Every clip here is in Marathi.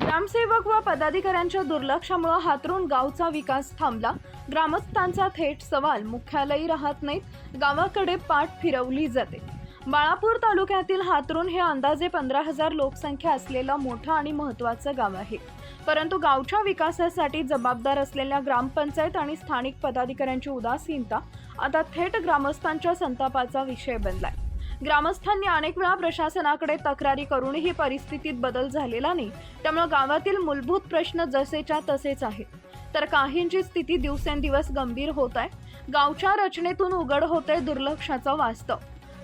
ग्रामसेवक व पदाधिकाऱ्यांच्या दुर्लक्षामुळे हातरून गावचा विकास थांबला. ग्रामस्थांचा थेट सवाल मुख्यालयी राहत नाहीत गावाकडे पाठ फिरवली जाते. बाळापूर तालुक्यातील हातरून हे अंदाजे पंधरा हजार लोकसंख्या असलेलं मोठं आणि महत्त्वाचं गाव आहे. परंतु गावच्या विकासासाठी जबाबदार असलेल्या ग्रामपंचायत आणि स्थानिक पदाधिकाऱ्यांची उदासीनता आता थेट ग्रामस्थांच्या संतापाचा विषय बनलाय. ग्रामस्थांनी अनेक वेळा प्रशासनाकडे तक्रारी करूनही परिस्थितीत बदल झालेला नाही. त्यामुळे गावातील मूलभूत प्रश्न जसेच्या तसेच आहेत. तर काहींची स्थिती दिवसेंदिवस गंभीर होत आहे. गावच्या रचनेतून उघड होते दुर्लक्षाचं वास्तव.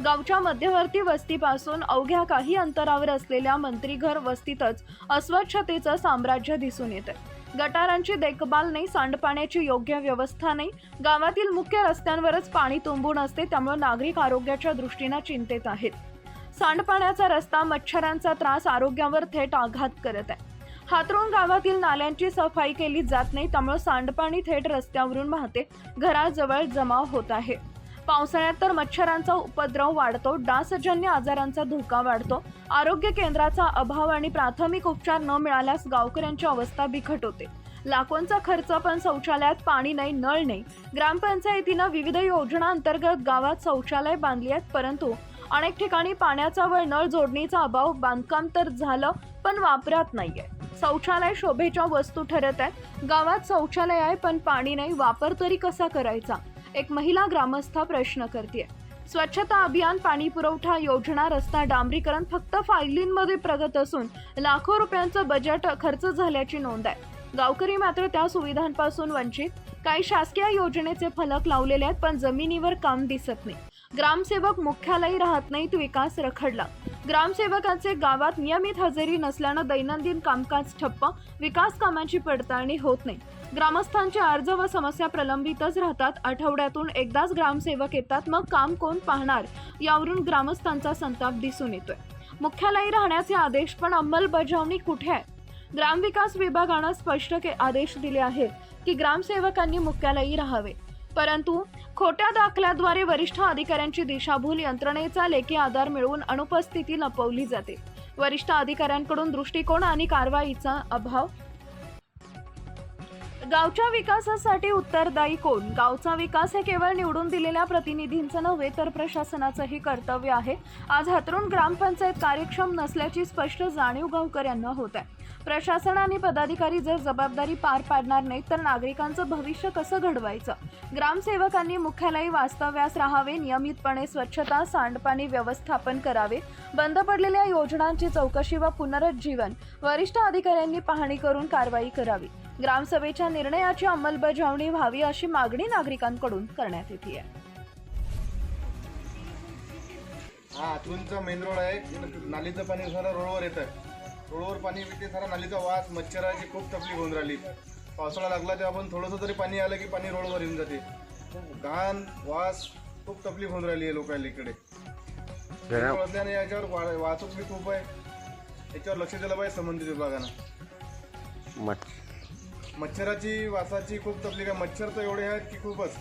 गावच्या मध्यवर्ती वस्तीपासून अवघ्या काही अंतरावर असलेल्या मंत्रीघर वस्तीतच अस्वच्छतेचं साम्राज्य दिसून येतं गटारांची देखभाल नाही सांडपाण्याची योग्य व्यवस्था नाही. गावातील मुख्य रस्त्यांवरच पाणी तुंबून असते त्यामुळे नागरिक आरोग्याच्या दृष्टीनं चिंतेत आहेत. सांडपाण्याचा रस्ता मच्छरांचा त्रास आरोग्यावर थेट आघात करत आहे. हातरून गावातील नाल्यांची सफाई केली जात नाही त्यामुळे सांडपाणी थेट रस्त्यावरून वाहते. घराजवळ जमा होत आहे. पावसाळ्यात तर मच्छरांचा उपद्रव वाढतो डासजन्य आजारांचा धोका वाढतो. आरोग्य केंद्राचा अभाव आणि प्राथमिक उपचार न मिळाल्यास गावकऱ्यांची अवस्था बिकट होते. लाखोंचा खर्च पण शौचालयात पाणी नाही नळ नाही. ग्रामपंचायतीनं विविध योजना अंतर्गत गावात शौचालय बांधली आहेत परंतु अनेक ठिकाणी पाण्याचा व नळ जोडणीचा अभाव बांधकाम तर झालं पण वापरात नाहीये. शौचालय शोभेच्या वस्तू ठरत आहेत. गावात शौचालय आहे पण पाणी नाही. वापर तरी कसा करायचा? एक महिला ग्रामस्थ प्रश्न करते स्वच्छता अभियान पाणी पुरवठा योजना रस्ता डांबरीकरण फक्त फायलींमध्ये प्रगत असून लाखो रुपयांचं बजेट खर्च झाल्याची नोंद आहे. गावकरी मात्र त्या सुविधांपासून वंचित. काही शासकीय योजनेचे फलक लावलेले आहेत पण जमिनीवर काम दिसत नाही. ग्रामसेवक मुख्यालयी राहत नाहीत विकास रखडला. ग्रामसेवकांचे गावात नियमित हजेरी नसल्यानं दैनंदिन कामकाज ठप्प विकास कामांची पडताळणी होत नाही. ग्रामस्थांचे अर्ज व समस्या प्रलंबितच राहतात. आठवड्यातून एकदाच ग्रामसेवक येतात. मग काम कोण पाहणार? यावरून ग्रामस्थांचा संताप दिसून येतोय. मुख्यालयी राहण्याचे आदेश पण अंमलबजावणी कुठे आहे? ग्रामविकास विभागानं स्पष्ट के आदेश दिले आहेत की ग्रामसेवकांनी मुख्यालयी राहावे. परंतु खोट्या दाखल्याद्वारे वरिष्ठ अधिकाऱ्यांची दिशाभूल यंत्रणेचा लेखी आधार मिळवून अनुपस्थिती लपवली जाते. वरिष्ठ अधिकाऱ्यांकडून दृष्टिकोन आणि कारवाईचा अभाव गावच्या विकासासाठी उत्तरदायी कोण? गावचा विकास हे केवळ निवडून दिलेल्या प्रतिनिधींचं नव्हे तर प्रशासनाचंही कर्तव्य आहे. आज हातरून ग्रामपंचायत कार्यक्षम नसल्याची स्पष्ट जाणीव गावकऱ्यांना होत आहे. प्रशासन आणि पदाधिकारी जर जबाबदारी पार पाडणार नाहीत तर नागरिकांचं भविष्य कसं घडवायचं? ग्रामसेवकांनी मुख्यालयी वास्तव्यास राहावे नियमितपणे स्वच्छता सांडपाणी व्यवस्थापन करावे बंद पडलेल्या योजनांची चौकशी व पुनरुज्जीवन वरिष्ठ अधिकाऱ्यांनी पाहणी करून कारवाई करावी. ग्रामसभेच्या निर्णयाची अंमलबजावणी व्हावी अशी मागणी नागरिकांकडून करण्यात येते. आहे हा आतूनचा मेन रोड आहे. नालीचं पाणी सारं रोडवर येतं रोडवर पाणी येते सारा नालीचा वास मच्छराची खूप तकलीफ होऊन राहिली. पावसाळा लागला तेव्हा पण थोडंसं तरी पाणी आलं की पाणी रोडवर येऊन जाते. घाण वास खूप तकलीफ होऊन राहिली आहे लोकांना इकडे. असल्याने याच्यावर वाहतूक बी खूप आहे. याच्यावर लक्ष दिलं पाहिजे संबंधित विभागानं. मच्छराची वासाची खूप तकलीफ आहे. मच्छर तर एवढे आहेत की खूपच.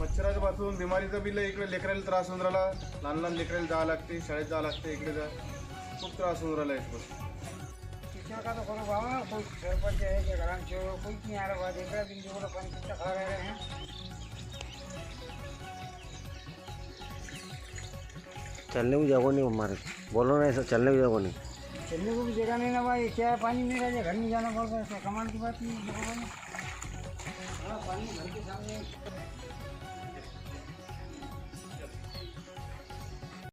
मच्छराच्या पासून बिमारीचा बिल इकडे लेकराला त्रास होऊन राहिला. लहान लहान लेकराला जावं लागते शाळेत जावं लागते इकडे जा. खूप त्रास होऊन राहिला याच्यापासून शिक्षण का तो करो बाबा कोई सरपंच है कि ग्राम सेवक कोई नहीं आ रहा देख रहा दिन को पानी कितना खा रहे हैं चलने जगह नहीं हमारे बोलो ना ऐसा चलने को जगह नहीं चलने को भी जगह नहीं ना भाई क्या है पानी नहीं रह घर नहीं जाना पड़ रहा है कमाल की बात नहीं है हाँ, पानी घर के सामने